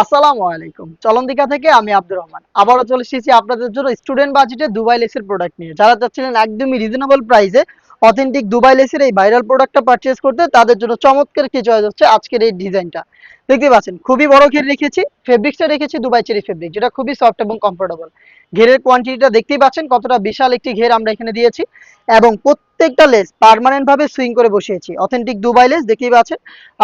আসসালামু আলাইকুম। চলন্দিকা থেকে আমি আব্দুর রহমান। আবারও চলে এসেছি আপনাদের জন্য স্টুডেন্ট বাজেটে দুবাই লেসের প্রোডাক্ট নিয়ে। যারা চাচ্ছিলেন একদমই রিজনেবল প্রাইসে অথেন্টিক দুবাই লেসের এই ভাইরাল প্রোডাক্টটা পারচেজ করতে তাদের জন্য চমৎকার কি চয়েস হচ্ছে আজকের এই ডিজাইনটা। দেখতে পাচ্ছেন, খুবই বড় ঘের রেখেছি ফেব্রিক্সটা রেখেছি দুবাই চেরি ফেব্রিক যেটা খুবই সফট এবং কমফোর্টেবল ঘেরের কোয়ান্টিটিটা দেখতেই পাচ্ছেন, কতটা বিশাল একটি ঘের আমরা এখানে দিয়েছি। এবং প্রত্যেকটা লেস পার্মানেন্ট ভাবে সুইং করে বসিয়েছি। অথেন্টিক দুবাই লেস, দেখতেই পাচ্ছেন।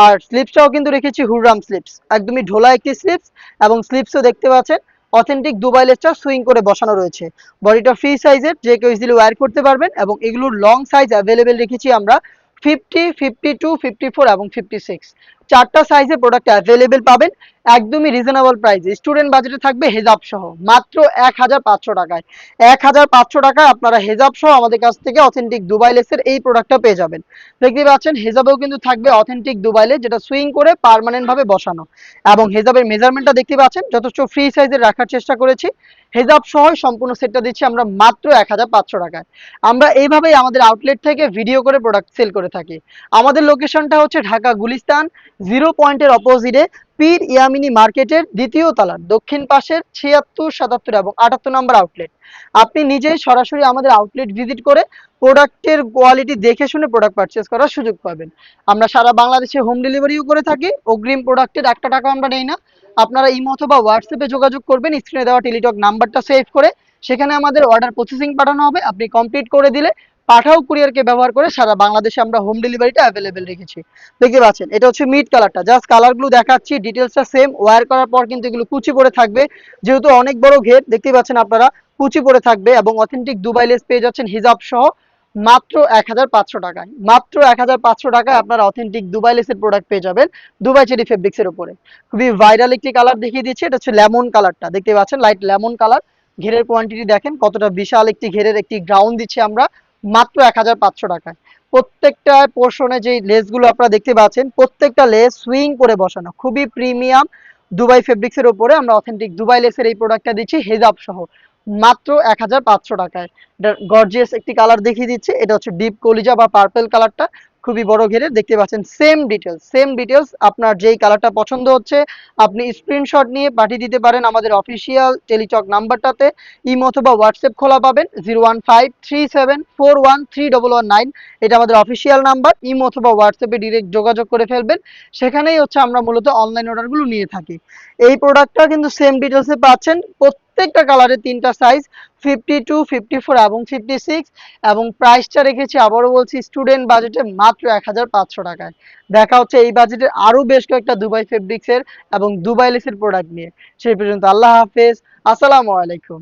আর স্লিপসটাও কিন্তু রেখেছি হুররাম স্লিপস একদমই ঢোলা একটি স্লিপস এবং স্লিপসও দেখতে পাচ্ছেন। অথেন্টিক দুবাই লেসটা সুইং করে বসানো রয়েছে। বডিটা ফ্রি সাইজের যে কেউ ইজিলি ওয়্যার করতে পারবেন এবং এগুলোর লং সাইজ অ্যাভেলেবেল রেখেছি আমরা fifty fifty two fifty four এবং ফিফটি সিক্স চারটা সাইজে প্রোডাক্ট অ্যাভেলেবেল পাবেন। একদমই রিজনেবল প্রাইসে স্টুডেন্ট বাজেটে থাকবে হেজাব সহ, মাত্র এক হাজার পাঁচশো টাকায়। এক হাজার পাঁচশো টাকায় আপনারা হেজাব সহ আমাদের কাছ থেকে অথেন্টিক দুবাই লেসের এই প্রোডাক্টটা পেয়ে যাবেন। দেখতে পাচ্ছেন, হেজাবেও কিন্তু থাকবে অথেন্টিক দুবাই লেস যেটা সুইং করে পার্মানেন্ট ভাবে বসানো। এবং হেজাবের মেজারমেন্টটা দেখতে পাচ্ছেন, যথেষ্ট ফ্রি সাইজের রাখার চেষ্টা করেছি। হেজাব সহ সম্পূর্ণ সেটটা দিচ্ছি আমরা মাত্র এক হাজার পাঁচশো টাকায়। আমরা এইভাবেই আমাদের আউটলেট থেকে ভিডিও করে প্রোডাক্ট সেল করে থাকি। আমাদের লোকেশনটা হচ্ছে ঢাকা গুলিস্তান জিরো পয়েন্টের অপোজিটে পীর ইয়ামিনী মার্কেটের দ্বিতীয় তলার দক্ষিণ পাশের ছিয়াত্তর সাতাত্তর এবং আটাত্তর নম্বর আউটলেট আপনি নিজেই সরাসরি আমাদের আউটলেট ভিজিট করে প্রোডাক্টের কোয়ালিটি দেখে শুনে প্রোডাক্ট পারচেস করার সুযোগ পাবেন। আমরা সারা বাংলাদেশে হোম ডেলিভারিও করে থাকি, অগ্রিম প্রোডাক্টের একটা টাকা আমরা নেই না। আপনারা ইমো অথবা হোয়াটসঅ্যাপে যোগাযোগ করবেন স্ক্রিনে দেওয়া টেলিটক নাম্বারটা সেভ করে, সেখানে আমাদের অর্ডার প্রসেসিং পাঠানো হবে। আপনি কমপ্লিট করে দিলে পাঠাও কুরিয়ারকে ব্যবহার করে সারা বাংলাদেশে আমরা হোম ডেলিভারিটা অ্যাভেলেবেল রেখেছি। দেখতে পাচ্ছেন, এটা হচ্ছে মিড কালারটা জাস্ট কালারগুলো দেখাচ্ছি ডিটেলসটা সেম ওয়ার করার পর কিন্তু এগুলো কুচি পরে থাকবে। যেহেতু অনেক বড় ঘের দেখতে পাচ্ছেন আপনারা, কুচি পরে থাকবে এবং অথেন্টিক দুবাই লেস পেয়ে যাচ্ছেন হিজাব সহ মাত্র এক হাজার পাঁচশো টাকায়। মাত্র এক হাজার পাঁচশো টাকায় আপনারা অথেন্টিক দুবাই লেসের প্রোডাক্ট পেয়ে যাবেন দুবাই চেরি ফেব্রিক্সের উপরে। খুবই ভাইরাল একটি কালার দেখিয়ে দিচ্ছি, এটা হচ্ছে লেমন কালারটা দেখতে পাচ্ছেন লাইট লেমন কালার ঘেরের কোয়ান্টিটি দেখেন, কতটা বিশাল একটি ঘেরের একটি গ্রাউন্ড দিচ্ছি আমরা। মাত্র এক হাজার পাঁচশো টাকায়। প্রত্যেকটা পোর্শনে যে লেসগুলো আপনারা দেখতে পাচ্ছেন, প্রত্যেকটা লেস সুইং করে বসানো, খুবই প্রিমিয়াম দুবাই ফেব্রিক্সের উপরে আমরা অথেন্টিক দুবাই লেসের এই প্রোডাক্টটা দিচ্ছি হেজাব সহ। মাত্র এক হাজার পাঁচশো টাকায়। গর্জিয়াস একটি কালার দেখিয়ে দিচ্ছে, এটা হচ্ছে ডিপ কলিজা বা পার্পেল কালারটা খুবই বড় ঘেরে দেখতে পাচ্ছেন সেম ডিটেলস সেম ডিটেলস আপনার যেই কালারটা পছন্দ হচ্ছে, আপনি স্ক্রিনশট নিয়ে পাঠিয়ে দিতে পারেন আমাদের অফিসিয়াল টেলিচক নাম্বারটাতে, ইমো অথবা হোয়াটসঅ্যাপ খোলা পাবেন zero one five three seven four one three double one nine এটা আমাদের অফিসিয়াল নাম্বার, ইমো অথবা হোয়াটসঅ্যাপে ডিরেক্ট যোগাযোগ করে ফেলবেন, সেখানেই হচ্ছে আমরা মূলত অনলাইন অর্ডারগুলো নিয়ে থাকি। এই প্রোডাক্টটা কিন্তু সেম ডিটেলসে পাচ্ছেন, প্রত্যেকটা কালারের তিনটা size fifty two fifty four এবং ফিফটি সিক্স এবং প্রাইসটা রেখেছি, আবারও বলছি স্টুডেন্ট বাজেটে মাত্র এক হাজার পাঁচশো টাকায়। দেখা হচ্ছে এই বাজেটের আরও বেশ কয়েকটা দুবাই ফেব্রিক্সের এবং দুবাই লেসের প্রোডাক্ট নিয়ে। সেই পর্যন্ত আল্লাহ হাফেজ। আসসালামু আলাইকুম।